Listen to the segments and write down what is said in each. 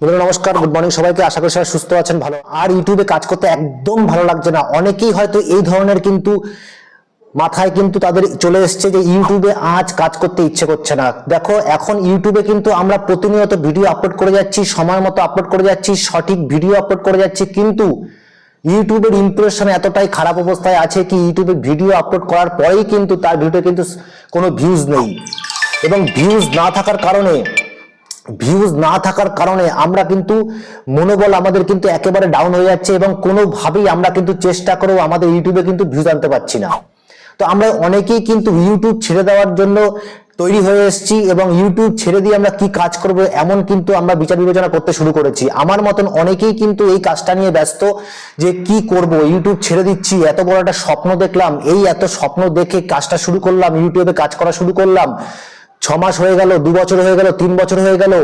বন্ধুরা, নমস্কার good morning সবাইকে, আশা করি সবাই সুস্থ আছেন, ভালো। আর ইউটিউবে কাজ করতে একদম ভালো লাগছে না। অনেকেই হয়তো এই ধরনের কিন্তু মাথায় কিন্তু তাদের চলে এসছে যে ইউটিউবে আজ কাজ করতে ইচ্ছে করছে না। দেখো, এখন ইউটিউবে কিন্তু আমরা প্রতিনিয়ত ভিডিও আপলোড করে যাচ্ছি, সময় মতো আপলোড করে যাচ্ছি, সঠিক ভিডিও আপলোড করে যাচ্ছি, কিন্তু ইউটিউবের ইমপ্রেশন এতটাই খারাপ অবস্থায় আছে কি ইউটিউবে ভিডিও আপলোড করার পরেই কিন্তু তার ভিডিও কিন্তু কোনো ভিউজ নেই। এবং ভিউজ না থাকার কারণে ভিউজ না থাকার কারণে আমরা কিন্তু মনোবল আমাদের কিন্তু একেবারে ডাউন হয়ে যাচ্ছে এবং কোনোভাবেই আমরা কিন্তু চেষ্টা করেও আমাদের ইউটিউবে কিন্তু ভিউজ আনতে পারছি না। তো আমরা অনেকেই কিন্তু ইউটিউব ছেড়ে দেওয়ার জন্য তৈরি হয়ে এসেছি এবং ইউটিউব ছেড়ে দিয়ে আমরা কি কাজ করব এমন কিন্তু আমরা বিচার বিবেচনা করতে শুরু করেছি। আমার মতন অনেকেই কিন্তু এই কাজটা নিয়ে ব্যস্ত যে কি করব ইউটিউব ছেড়ে দিচ্ছি, এত বড় একটা স্বপ্ন দেখলাম, এই এত স্বপ্ন দেখে কাজটা শুরু করলাম ইউটিউবে কাজ করা শুরু করলাম ছ মাস হয়ে গেল, দু বছর হয়ে গেল, তিন বছর হয়ে গেল,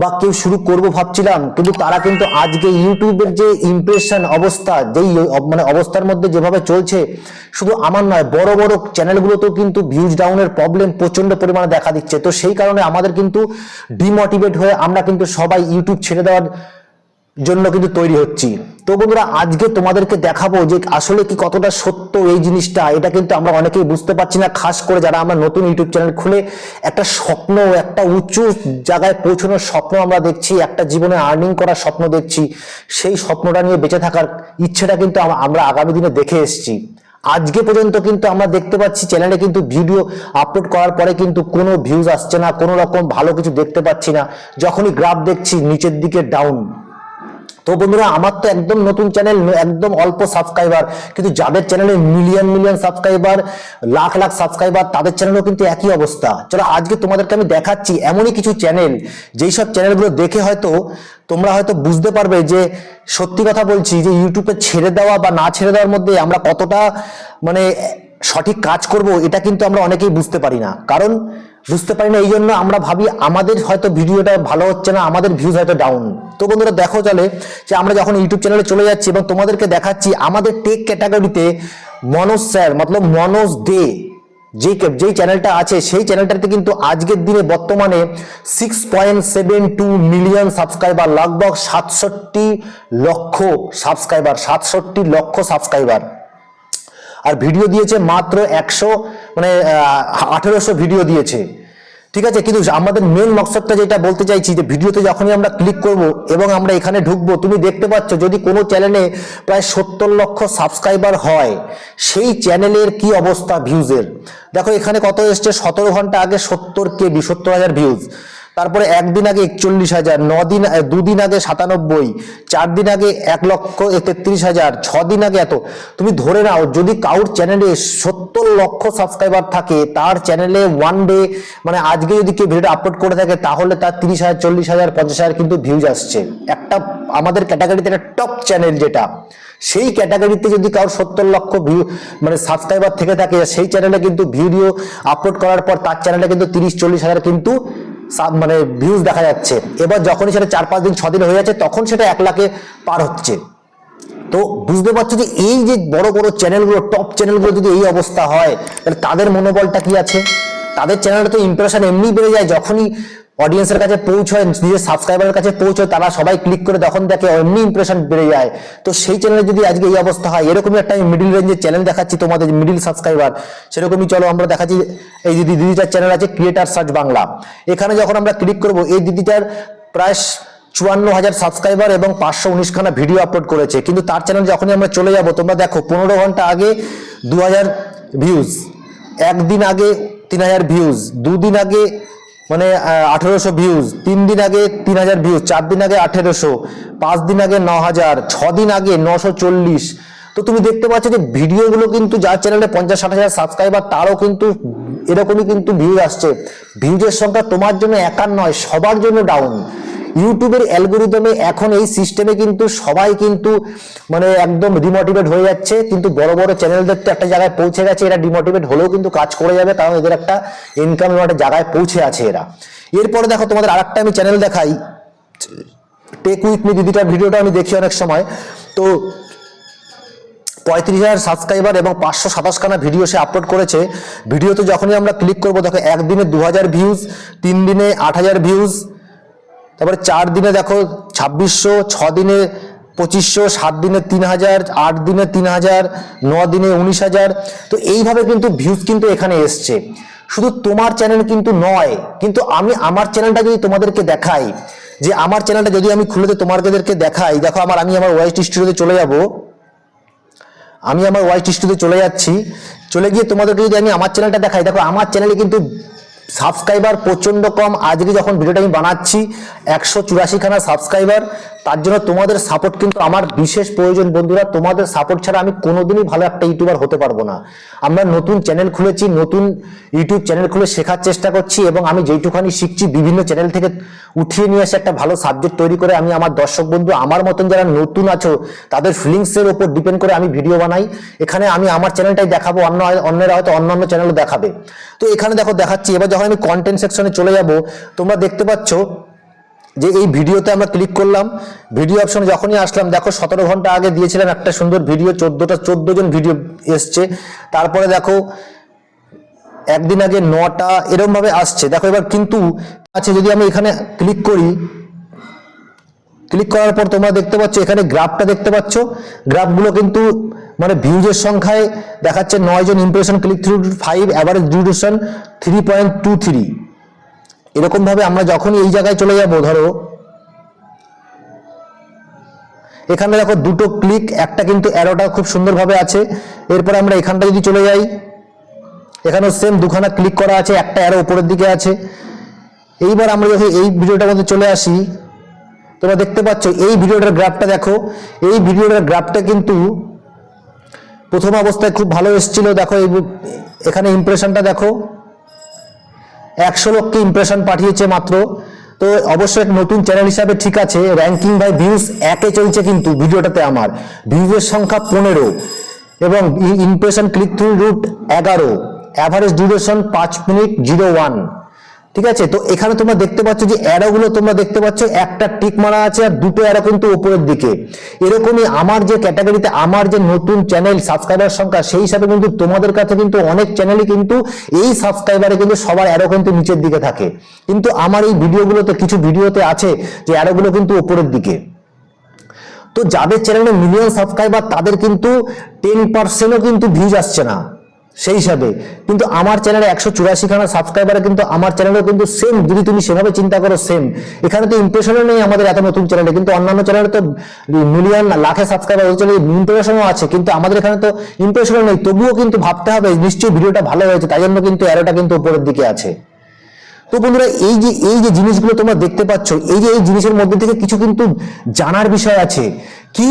বা কেউ শুরু করব ভাবছিলাম, কিন্তু তারা কিন্তু আজকে ইউটিউবের যে ইমপ্রেশন অবস্থা, যেই মানে অবস্থার মধ্যে যেভাবে চলছে, শুধু আমার নয়, বড় বড় চ্যানেলগুলোতেও কিন্তু ভিউজ ডাউনের প্রবলেম প্রচণ্ড পরিমাণে দেখা দিচ্ছে। তো সেই কারণে আমাদের কিন্তু ডিমোটিভেট হয়ে আমরা কিন্তু সবাই ইউটিউব ছেড়ে দেওয়ার জন্য কিন্তু তৈরি হচ্ছি। তো বন্ধুরা, আজকে তোমাদেরকে দেখাবো যে আসলে কি কতটা সত্য এই জিনিসটা। এটা কিন্তু আমরা অনেকেই বুঝতে পারছি না, খাস করে যারা আমরা নতুন ইউটিউব চ্যানেল খুলে একটা স্বপ্ন, একটা উঁচু জায়গায় পৌঁছানোর স্বপ্ন আমরা দেখছি, একটা জীবনে আর্নিং করার স্বপ্ন দেখছি, সেই স্বপ্নটা নিয়ে বেঁচে থাকার ইচ্ছেটা কিন্তু আমরা আগামী দিনে দেখে এসেছি। আজকে পর্যন্ত কিন্তু আমরা দেখতে পাচ্ছি চ্যানেলে কিন্তু ভিডিও আপলোড করার পরে কিন্তু কোনো ভিউজ আসছে না, কোনো রকম ভালো কিছু দেখতে পাচ্ছি না। যখনই গ্রাফ দেখছি, নিচের দিকে ডাউন তো বন্ধুরা, আমার তো একদম নতুন চ্যানেল একদম অল্প সাবস্ক্রাইবার কিন্তু যাদের চ্যানেলে million million subscriber lakh lakh subscriber তাদের চ্যানেলও কিন্তু একই অবস্থা। চলো, আজকে তোমাদেরকে আমি দেখাচ্ছি এমনই কিছু চ্যানেল যেই সব চ্যানেলগুলো দেখে হয়তো তোমরা হয়তো বুঝতে পারবে যে সত্যি কথা বলছি যে ইউটিউবে ছেড়ে দেওয়া বা না ছেড়ে দেওয়ার মধ্যে আমরা কতটা মানে সঠিক কাজ করব, এটা কিন্তু আমরা অনেকেই বুঝতে পারি না। কারণ বুঝতে পারি না এই জন্য আমরা ভাবি আমাদের হয়তো ভিডিওটা ভালো হচ্ছে না, আমাদের ভিউজ হয়তো ডাউন তো বন্ধুরা, দেখো চলে যে আমরা যখন ইউটিউব চ্যানেলে চলে যাচ্ছি এবং তোমাদেরকে দেখাচ্ছি আমাদের টেক ক্যাটাগরিতে মনোজ স্যার, মতলব মনোজ দে, যে যেই চ্যানেলটা আছে, সেই চ্যানেলটাতে কিন্তু আজকের দিনে বর্তমানে six point seven two million subscriber লগভগ সাতষট্টি লক্ষ সাবস্ক্রাইবার সাতষট্টি লক্ষ সাবস্ক্রাইবার আর ভিডিও দিয়েছে মাত্র একশো মানে আঠেরোশো ভিডিও দিয়েছে। ঠিক আছে? কিন্তু আমাদের মেন মকসদটা যেটা বলতে চাইছি যে ভিডিওতে যখনই আমরা ক্লিক করব এবং আমরা এখানে ঢুকবো, তুমি দেখতে পাচ্ছ যদি কোনো চ্যানেলে প্রায় সত্তর লক্ষ সাবস্ক্রাইবার হয়, সেই চ্যানেলের কি অবস্থা ভিউজের দেখো, এখানে কত এসছে? সতেরো ঘণ্টা আগে সত্তর কেবি সত্তর হাজার ভিউজ তারপরে একদিন আগে একচল্লিশ হাজার দিন দুদিন আগে সাতানব্বই, চার দিন আগে এক লক্ষ তেত্রিশ হাজার, ছ দিন আগে এত। তুমি ধরে নাও, যদি কাউর চ্যানেলে সত্তর লক্ষ সাবস্ক্রাইবার থাকে, তার চ্যানেলে ওয়ান ডে মানে আজকে যদি কেউ ভিডিও আপলোড করে থাকে, তাহলে তার তিরিশ হাজার, চল্লিশ হাজার, পঞ্চাশ হাজার কিন্তু ভিউজ আসছে। একটা, আমাদের ক্যাটাগরিতে একটা টপ চ্যানেল যেটা, সেই ক্যাটাগরিতে যদি কারোর সত্তর লক্ষ ভিউ মানে সাবস্ক্রাইবার থেকে থাকে, সেই চ্যানেলে কিন্তু ভিডিও আপলোড করার পর তার চ্যানেলে কিন্তু তিরিশ, চল্লিশ হাজার কিন্তু মানে ভিউজ দেখা যাচ্ছে। এবার যখনই সেটা চার পাঁচ দিন, ছ দিন হয়ে যাচ্ছে, তখন সেটা এক লাখে পার হচ্ছে। তো বুঝতে পারছ যে এই যে বড় বড় চ্যানেলগুলো টপ চ্যানেলগুলো যদি এই অবস্থা হয়, তাহলে তাদের মনোবলটা কি আছে? তাদের চ্যানেলে তো ইমপ্রেশন এমনি বেড়ে যায়, যখনই অডিয়েন্সের কাছে পৌঁছয়, নিজের সাবস্ক্রাইবারের কাছে পৌঁছয়, তারা সবাই ক্লিক করে তখন দেখে এমনি ইমপ্রেশন বেড়ে যায়। তো সেই চ্যানেলে যদি আজকে এই অবস্থা হয়, এরকমই একটা আমি মিডিল রেঞ্জের চ্যানেল দেখাচ্ছি তোমাদের মিডিল সাবস্ক্রাইবার সেরকমই চলো আমরা দেখাচ্ছি, এই দিদি দিদিটার চ্যানেল আছে ক্রিয়েটার সার্চ বাংলা এখানে যখন আমরা ক্লিক করব, এই দিদিটার প্রায় চুয়ান্ন হাজার সাবস্ক্রাইবার এবং পাঁচশো উনিশখানা ভিডিও আপলোড করেছে। কিন্তু তার চ্যানেল যখনই আমরা চলে যাব, তোমরা দেখো, পনেরো ঘণ্টা আগে দু হাজার ভিউজ একদিন আগে তিন হাজার ভিউজ দুদিন আগে মানে আঠেরোশো ভিউজ তিন দিন আগে তিন হাজার ভিউজ চার দিন আগে আঠেরোশো, পাঁচ দিন আগে ন হাজার, ছ দিন আগে নশো চল্লিশ। তো তুমি দেখতে পাচ্ছ যে ভিডিওগুলো কিন্তু যার চ্যানেলে পঞ্চাশ, ষাট হাজার সাবস্ক্রাইবার তারও কিন্তু এরকমই কিন্তু ভিউজ আসছে। ভিউজের সংখ্যা তোমার জন্য একার নয় সবার জন্য ডাউন ইউটিউবের অ্যালগোরিদমে এখন এই সিস্টেমে কিন্তু সবাই কিন্তু মানে একদম ডিমোটিভেট হয়ে যাচ্ছে। কিন্তু বড় বড় চ্যানেলদের তো একটা জায়গায় পৌঁছে গেছে, এরা ডিমোটিভেট হলেও কিন্তু কাজ করে যাবে, কারণ এদের একটা ইনকাম একটা জায়গায় পৌঁছে আছে এরা। এরপরে দেখো, তোমাদের আরেকটা আমি চ্যানেল দেখাই। টেক উইথ মি দিদিটার ভিডিওটা আমি দেখি অনেক সময়। তো পঁয়ত্রিশ হাজার সাবস্ক্রাইবার এবং পাঁচশো সাতাশখানা ভিডিও সে আপলোড করেছে। ভিডিওতে যখনই আমরা ক্লিক করব, দেখো, একদিনে দু হাজার ভিউজ তিন দিনে আট হাজার ভিউজ তারপরে চার দিনে দেখো ছাব্বিশশো, ছ দিনে পঁচিশশো, সাত দিনে তিন হাজার, আট দিনে তিন হাজার, ন দিনে উনিশ হাজার। তো এইভাবে কিন্তু ভিউজ কিন্তু এখানে এসছে। শুধু তোমার চ্যানেল কিন্তু নয়, কিন্তু আমি আমার চ্যানেলটা যদি তোমাদেরকে দেখাই, যে আমার চ্যানেলটা যদি আমি খুলে তোমাদেরকে দেখাই, দেখো আমার, আমি আমার ওয়াইস স্টুডিওতে চলে যাব। আমি আমার ওয়াইস স্টুডিওতে চলে যাচ্ছি। চলে গিয়ে তোমাদেরকে যদি আমি আমার চ্যানেলটা দেখাই, দেখো আমার চ্যানেলে কিন্তু সাবস্ক্রাইবার প্রচণ্ড কম। আজকে যখন ভিডিওটা আমি বানাচ্ছি একশো চুরাশিখানা সাবস্ক্রাইবার তার জন্য তোমাদের সাপোর্ট কিন্তু আমার বিশেষ প্রয়োজন, বন্ধুরা। তোমাদের সাপোর্ট ছাড়া আমি কোনোদিনই ভালো একটা ইউটিউবার হতে পারব না। আমরা নতুন চ্যানেল খুলেছি, নতুন ইউটিউব চ্যানেল খুলে শেখার চেষ্টা করছি এবং আমি যেইটুখানি শিখছি, বিভিন্ন চ্যানেল থেকে উঠিয়ে নিয়ে এসে একটা ভালো সাবজেক্ট তৈরি করে আমি আমার দর্শক বন্ধু, আমার মতন যারা নতুন আছো, তাদের ফিলিংসের উপর ডিপেন্ড করে আমি ভিডিও বানাই। এখানে আমি আমার চ্যানেলটাই দেখাবো, অন্য অন্যরা হয়তো অন্যান্য চ্যানেলও দেখাবে। তো এখানে দেখো, দেখাচ্ছি। এবার যখন আমি কন্টেন্ট সেকশনে চলে যাব, তোমরা দেখতে পাচ্ছ যে এই ভিডিওতে আমরা ক্লিক করলাম ভিডিও অপশন যখনই আসলাম, দেখো সতেরো ঘণ্টা আগে দিয়েছিলাম একটা সুন্দর ভিডিও চোদ্দোটা, চোদ্দ জন ভিডিও এসছে। তারপরে দেখো, একদিন আগে নটা এরকম ভাবে আসছে। দেখো এবার কিন্তু আছে, যদি আমি এখানে ক্লিক করি ক্লিক করার পর তোমরা দেখতে পাচ্ছ, এখানে গ্রাফটা দেখতে পাচ্ছ। গ্রাফগুলো কিন্তু মানে ভিউজের সংখ্যায় দেখাচ্ছে নয় জন impression click through five average duration three point two three এরকম ভাবে আমরা যখনই এই জায়গায় চলে যাব, ধরো, এখানে দেখো দুটো ক্লিক একটা কিন্তু অ্যারোটা খুব সুন্দরভাবে আছে। এরপরে আমরা এখানটা যদি চলে যাই, এখানেও সেম দুখানা ক্লিক করা আছে, একটা অ্যারো উপরের দিকে আছে। এইবার আমরা যখন এই ভিডিওটার মধ্যে চলে আসি, তোমরা দেখতে পাচ্ছ, এই ভিডিওটার গ্রাফটা দেখো। এই ভিডিওটার গ্রাফটা কিন্তু প্রথম অবস্থায় খুব ভালো এসেছিল। দেখো, এই এখানে ইমপ্রেশনটা দেখো। একশো লোককে ইমপ্রেশন পাঠিয়েছে মাত্র। তো অবশ্যই নতুন চ্যানেল হিসাবে ঠিক আছে র্যাঙ্কিং বাই ভিউজ একে চলছে কিন্তু ভিডিওটাতে আমার। ভিউজের সংখ্যা পনেরো এবং ইমপ্রেশন ক্লিক থ্রু রুট এগারো। অ্যাভারেজ ডিউরেশন পাঁচ মিনিট জিরো ওয়ান ঠিক আছে? তো এখানে তোমরা দেখতে পাচ্ছ যে অ্যারোগুলো তোমরা দেখতে পাচ্ছ, একটা টিক মারা আছে আর দুটো অ্যারো কিন্তু উপরের দিকে। এরকমই আমার যে ক্যাটাগরিতে আমার যে নতুন চ্যানেল সাবস্ক্রাইবার সংখ্যা, সেই হিসাবে কিন্তু তোমাদের কাছে কিন্তু অনেক চ্যানেলই কিন্তু এই সাবস্ক্রাইবারে কিন্তু সবার অ্যারো কিন্তু নিচের দিকে থাকে। কিন্তু আমার এই ভিডিওগুলোতে কিছু ভিডিওতে আছে যে অ্যারোগুলো কিন্তু উপরের দিকে। তো যাদের চ্যানেলে মিলিয়ন সাবস্ক্রাইবার তাদের কিন্তু টেন পার্সেন্টও কিন্তু ভিউজ আসছে না। সেই হিসাবে। কিন্তু আমার চ্যানেলে একশো চুরাশি খানা সাবস্ক্রাইবারে কিন্তু আমার চ্যানেলে কিন্তু সেম যদি তুমি সেভাবে চিন্তা করো সেম এখানে তো ইমপ্রেশনও নেই আমাদের এত নতুন চ্যানেলে কিন্তু অন্যান্য চ্যানেলে তো মিলিয়ন লাখে সাবস্ক্রাইবার হচ্ছে ইমপ্রেশনও আছে। কিন্তু আমাদের এখানে তো ইমপ্রেশনও নেই। তবুও কিন্তু ভাবতে হবে, নিশ্চয়ই ভিডিওটা ভালো হয়েছে, তাই জন্য কিন্তু অ্যারোটা কিন্তু উপরের দিকে আছে। তো বন্ধুরা, এই যে এই যে জিনিসগুলো তোমরা দেখতে পাচ্ছ, এই যে, এই জিনিসের মধ্যে থেকে কিছু কিন্তু জানার বিষয় আছে। কি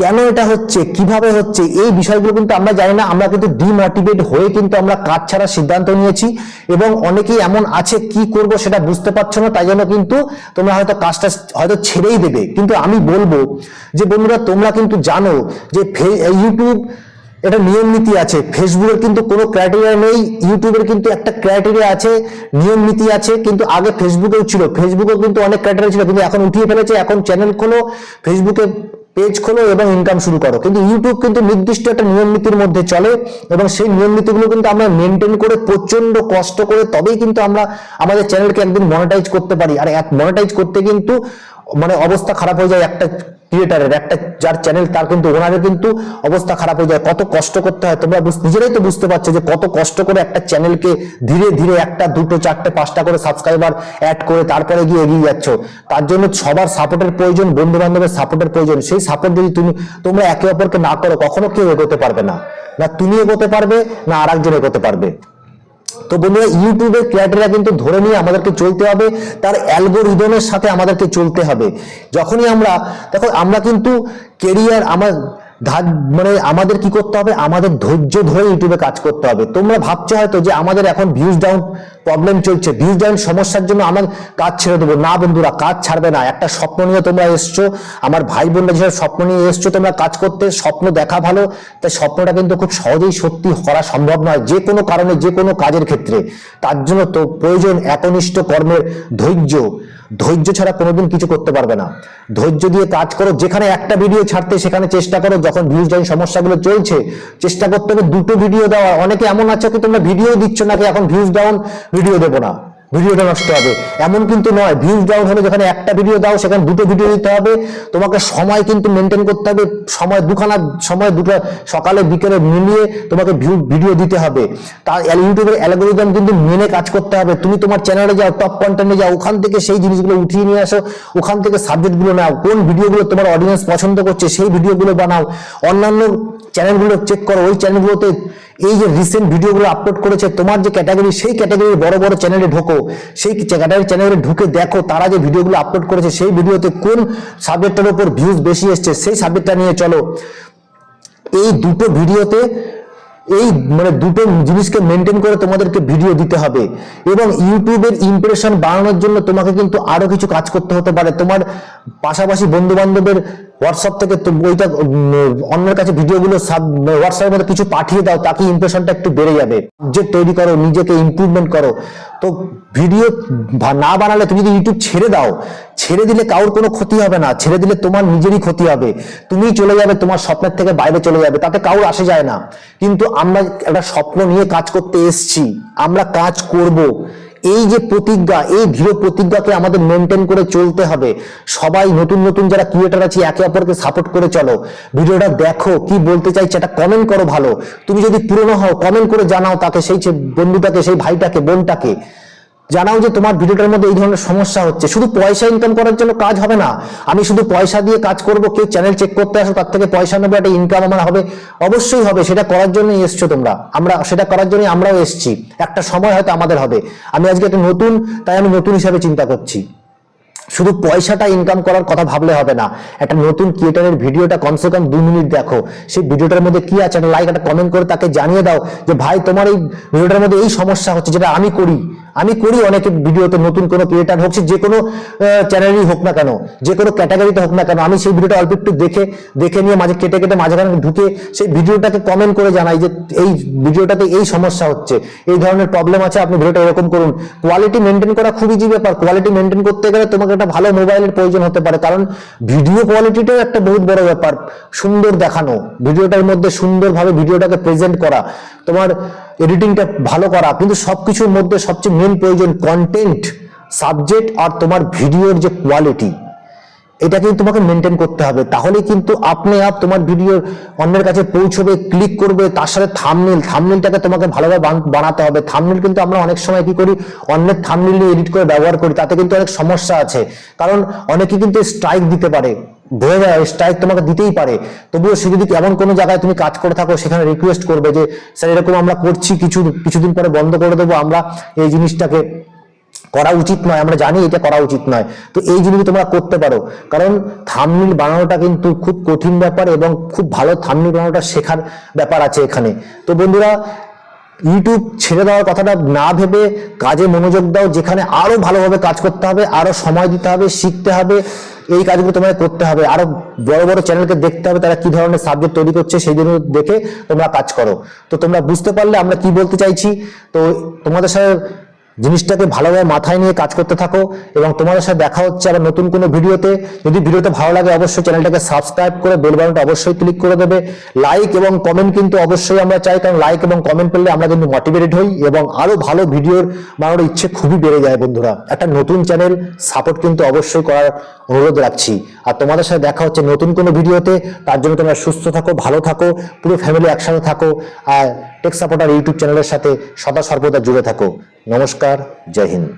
কেন এটা হচ্ছে, কীভাবে হচ্ছে, এই বিষয়গুলো কিন্তু আমরা জানি না, আমরা কিন্তু ডিমোটিভেট হয়ে কিন্তু আমরা কাজ ছাড়ার সিদ্ধান্ত নিয়েছি এবং অনেকেই এমন আছে কি করব সেটা বুঝতে পারছ না, তাই জন্য কিন্তু তোমরা হয়তো কাজটা হয়তো ছেড়েই দেবে। কিন্তু আমি বলব যে বন্ধুরা, তোমরা কিন্তু জানো যে ইউটিউব এটা নিয়ম নীতি আছে। ফেসবুকের কিন্তু কোনো ক্রাইটেরিয়া নেই ইউটিউবের কিন্তু একটা ক্রাইটেরিয়া আছে, নিয়ম নীতি আছে, কিন্তু আগে ফেসবুকেও ছিল। ফেসবুকেও কিন্তু অনেক ক্রাইটেরিয়া ছিল, কিন্তু এখন উঠিয়ে ফেলেছে, এখন চ্যানেল খোলো ফেসবুকে পেজ খোলো এবং ইনকাম শুরু করো। কিন্তু ইউটিউব কিন্তু নির্দিষ্ট একটা নিয়ম নীতির মধ্যে চলে এবং সেই নিয়ম নীতিগুলো কিন্তু আমরা মেনটেন করে প্রচণ্ড কষ্ট করে তবেই কিন্তু আমরা আমাদের চ্যানেলকে একদিন মনিটাইজ করতে পারি। আর এক মনিটাইজ করতে কিন্তু মানে অবস্থা খারাপ হয়ে যায় একটা ক্রিয়েটারের একটা যার চ্যানেল তার কিন্তু ওনাদের কিন্তু অবস্থা খারাপ হয়ে যায়। কত কষ্ট করতে হয়। তোমরা নিজেরাই তো বুঝতে পারছ যে কত কষ্ট করে একটা চ্যানেলকে ধীরে ধীরে একটা, দুটো, চারটে, পাঁচটা করে সাবস্ক্রাইবার অ্যাড করে তারপরে গিয়ে এগিয়ে যাচ্ছ। তার জন্য সবার সাপোর্টের প্রয়োজন বন্ধু বান্ধবের সাপোর্টের প্রয়োজন। সেই সাপোর্ট যদি তুমি তোমরা একে অপরকে না করো, কখনো কেউ এগোতে পারবে না। না তুমি এগোতে পারবে, না আর একজন এগোতে পারবে। তো বন্ধুরা ইউটিউবের ক্রিয়েটাররা কিন্তু ধরে নিয়ে আমাদেরকে চলতে হবে, তার অ্যালগোরিদমের সাথে আমাদেরকে চলতে হবে। যখনই আমরা, দেখো, আমরা কিন্তু কেরিয়ার আমার মানে আমাদের কি করতে হবে? আমাদের ধৈর্য ধরে ইউটিউবে কাজ করতে হবে। তোমরা ভাবছ হয়তো যে আমাদের এখন ভিউজ ডাউন প্রবলেম চলছে। ভিউজ ডাউন সমস্যার জন্য আমার কাজ ছেড়ে দেবো। না বন্ধুরা, কাজ ছাড়বে না। একটা স্বপ্ন নিয়ে তোমরা এসছো, আমার ভাই বোনরা যেসব স্বপ্ন নিয়ে এসছো, তোমরা কাজ করতে, স্বপ্ন দেখা ভালো, তাই স্বপ্নটা কিন্তু খুব সহজেই সত্যি করা সম্ভব নয়, যে কোনো কারণে, যে কোনো কাজের ক্ষেত্রে। তার জন্য তো প্রয়োজন একনিষ্ঠ কর্মের ধৈর্য। ধৈর্য ছাড়া কোনোদিন কিছু করতে পারবে না। ধৈর্য দিয়ে কাজ করো, যেখানে একটা ভিডিও ছাড়তে সেখানে চেষ্টা করো, যখন ভিউজ যখন সমস্যাগুলো চলছে, চেষ্টা করতে হবে দুটো ভিডিও দেওয়া অনেকে এমন আছে কি তোমরা ভিডিও দিচ্ছ নাকি এখন ভিউজ ডাউন ভিডিও দেবো না। ভিডিওটা নষ্ট হবে। এমন কিন্তু নয় ভিউজ ডাউন হলে যেখানে একটা ভিডিও দাও, সেখানে দুটো ভিডিও দিতে হবে। তোমাকে সময় কিন্তু মেনটেন করতে হবে। সময় দুখানা, সময় দুটো সকালে, বিকেলে মিলিয়ে তোমাকে ভিউ ভিডিও দিতে হবে। তার ইউটিউবের অ্যালগোরিদম কিন্তু মেনে কাজ করতে হবে। তুমি তোমার চ্যানেলে যাও টপ কন্টেন্টে যাও, ওখান থেকে সেই জিনিসগুলো উঠিয়ে নিয়ে আসো। ওখান থেকে সাবজেক্টগুলো নাও, কোন ভিডিওগুলো তোমার অডিয়েন্স পছন্দ করছে, সেই ভিডিওগুলো বানাও। অন্যান্য চ্যানেলগুলো চেক করো, ওই চ্যানেলগুলোতে এই যে রিসেন্ট ভিডিওগুলো আপলোড করেছে, তোমার যে ক্যাটাগরি সেই ক্যাটাগরির বড় বড় চ্যানেলে ঢোকো। সেই ক্যাটাগরি চ্যানেলে ঢুকে দেখো তারা যে ভিডিওগুলো আপলোড করেছে, সেই ভিডিওতে কোন সাবজেক্টের উপর ভিউজ বেশি এসছে, সেই সাবজেক্টটা নিয়ে চলো। এই দুটো ভিডিওতে, এই মানে দুটো জিনিসকে মেনটেন করে তোমাদেরকে ভিডিও দিতে হবে। এবং ইউটিউবের ইমপ্রেশন বাড়ানোর জন্য তোমাকে কিন্তু আরও কিছু কাজ করতে হতে পারে। তোমার পাশাপাশি বন্ধু বান্ধবের হোয়াটসঅ্যাপ থেকে তো ওইটা অন্যের কাছে ভিডিওগুলো হোয়াটসঅ্যাপের মধ্যে কিছু পাঠিয়ে দাও তাকে ইমপ্রেশনটা একটু বেড়ে যাবে। যে তৈরি করো, নিজেকে ইম্প্রুভমেন্ট করো। তো ভিডিও না বানালে তুমি যদি ইউটিউব ছেড়ে দাও, ছেড়ে দিলে কারোর কোনো ক্ষতি হবে না। ছেড়ে দিলে তোমার নিজেরই ক্ষতি হবে। তুমি চলে যাবে তোমার স্বপ্নের থেকে বাইরে চলে যাবে, তাতে কারোর আসে যায় না। কিন্তু আমরা একটা স্বপ্ন নিয়ে কাজ করতে এসছি। আমরা কাজ করব। এই যে প্রতিজ্ঞা, এই দৃঢ় প্রতিজ্ঞাকে আমাদের মেনটেন করে চলতে হবে। সবাই নতুন নতুন যারা ক্রিয়েটার আছে, একে অপরকে সাপোর্ট করে চলো। ভিডিওটা দেখো, কি বলতে চাইছে এটা কমেন্ট করো ভালো। তুমি যদি পুরনো হও কমেন্ট করে জানাও তাকে, সেই বন্ধুটাকে, সেই ভাইটাকে, বোনটাকে। জানাও যে তোমার ভিডিওটার মধ্যে এই ধরনের সমস্যা হচ্ছে। শুধু পয়সা ইনকাম করার জন্য কাজ হবে না। আমি শুধু পয়সা দিয়ে কাজ করব, কেউ চ্যানেল চেক করতে আসো, তার থেকে পয়সা নেব, একটা ইনকাম আমার হবে। অবশ্যই হবে, সেটা করার জন্যই এসছো তোমরা। আমরা, সেটা করার জন্যই আমরাও এসছি। একটা সময় হয়তো আমাদের হবে। আমি আজকে একটা নতুন, তাই আমি নতুন হিসাবে চিন্তা করছি। শুধু পয়সাটা ইনকাম করার কথা ভাবলে হবে না। একটা নতুন ক্রিয়েটারের ভিডিওটা কমসে কম দুই মিনিট দেখো। সেই ভিডিওটার মধ্যে কি আছে? একটা লাইক একটা কমেন্ট করে তাকে জানিয়ে দাও যে, ভাই, তোমার এই ভিডিওটার মধ্যে এই সমস্যা হচ্ছে, যেটা আমি করি। আমি করি, অনেকে ভিডিওতে নতুন কোনো ক্রিয়েটার হোক যে কোনো চ্যানেলই হোক না কেন, যে কোনো ক্যাটাগরিতে হোক না কেন, আমি সেই ভিডিওটা অল্প একটু দেখে দেখে নিয়ে মাঝে কেটে কেটে মাঝখানে ঢুকে সেই ভিডিওটাকে কমেন্ট করে জানাই যে এই ভিডিওটাতে এই সমস্যা হচ্ছে, এই ধরনের প্রবলেম আছে, আপনি ভিডিওটা এরকম করুন। কোয়ালিটি মেনটেন করা খুবই ইজি ব্যাপার কোয়ালিটি মেনটেন করতে গেলে তোমাকে একটা ভালো মোবাইলের প্রয়োজন হতে পারে, কারণ ভিডিও কোয়ালিটিটাও একটা বহুত বড় ব্যাপার, সুন্দর দেখানো ভিডিওটার মধ্যে সুন্দরভাবে ভিডিওটাকে প্রেজেন্ট করা, তোমার এডিটিংটা ভালো করা, কিন্তু সবকিছুর মধ্যে সবচেয়ে মেন প্রয়োজন কন্টেন্ট সাবজেক্ট আর তোমার ভিডিওর যে কোয়ালিটি এটা কিন্তু তোমাকে মেনটেন করতে হবে। তাহলে কিন্তু আপনি আপ তোমার ভিডিও অন্যের কাছে পৌঁছবে ক্লিক করবে, তার সাথে থামনেল থামনেলটাকে তোমাকে ভালোভাবে বান- বানাতে হবে। থামনেল কিন্তু আমরা অনেক সময় কি করি, অন্যের থামনেল নিয়ে এডিট করে ব্যবহার করি, তাতে কিন্তু অনেক সমস্যা আছে। কারণ অনেকে কিন্তু স্ট্রাইক দিতে পারে। বোঝা যায় স্ট্রাইক তোমাকে দিতেই পারে। তবুও সে যদি এমন কোনো জায়গায় তুমি কাজ করে থাকো, সেখানে রিকোয়েস্ট করবে যে, স্যার, এরকম আমরা করছি, কিছু, কিছুদিন পরে বন্ধ করে দেবো, আমরা এই জিনিসটাকে করা উচিত নয়, আমরা জানি এটা করা উচিত নয়। তো এই জিনিস তোমরা করতে পারো। কারণ থামনিল বানানোটা কিন্তু খুব কঠিন ব্যাপার এবং খুব ভালো থামনিল বানানোটা শেখার ব্যাপার আছে এখানে। তো বন্ধুরা ইউটিউব ছেড়ে দেওয়ার কথাটা না ভেবে কাজে মনোযোগ দাও, যেখানে আরও ভালোভাবে কাজ করতে হবে, আরও সময় দিতে হবে, শিখতে হবে, এই কাজগুলো তোমাকে করতে হবে। আরও বড় বড় চ্যানেলকে দেখতে হবে, তারা কি ধরনের সাবজেক্ট তৈরি করছে সেই জন্য দেখে তোমরা কাজ করো। তো তোমরা বুঝতে পারলে আমরা কি বলতে চাইছি। তো তোমাদের সাথে জিনিসটাকে ভালোভাবে মাথায় নিয়ে কাজ করতে থাকো এবং তোমাদের সাথে দেখা হচ্ছে আবার নতুন কোনো ভিডিওতে। যদি ভিডিওতে ভালো লাগে, অবশ্যই চ্যানেলটাকে সাবস্ক্রাইব করে বেল বাটনটা অবশ্যই ক্লিক করে দেবে। লাইক এবং কমেন্ট কিন্তু অবশ্যই আমরা চাই, কারণ লাইক এবং কমেন্ট পেলে আমরা কিন্তু মোটিভেটেড হই এবং আরও ভালো ভিডিওর বানানোর ইচ্ছে খুবই বেড়ে যায় বন্ধুরা। একটা নতুন চ্যানেল সাপোর্ট কিন্তু অবশ্যই করার অনুরোধ রাখছি। আর তোমাদের সাথে দেখা হচ্ছে নতুন কোনো ভিডিওতে। তার জন্য তোমরা সুস্থ থাকো, ভালো থাকো, পুরো ফ্যামিলি একসাথে থাকো। আর টেক সাপোর্টার ইউটিউব চ্যানেলের সাথে সদা সর্বদা জুড়ে থাকো। নমস্কার জয় হিন্দ।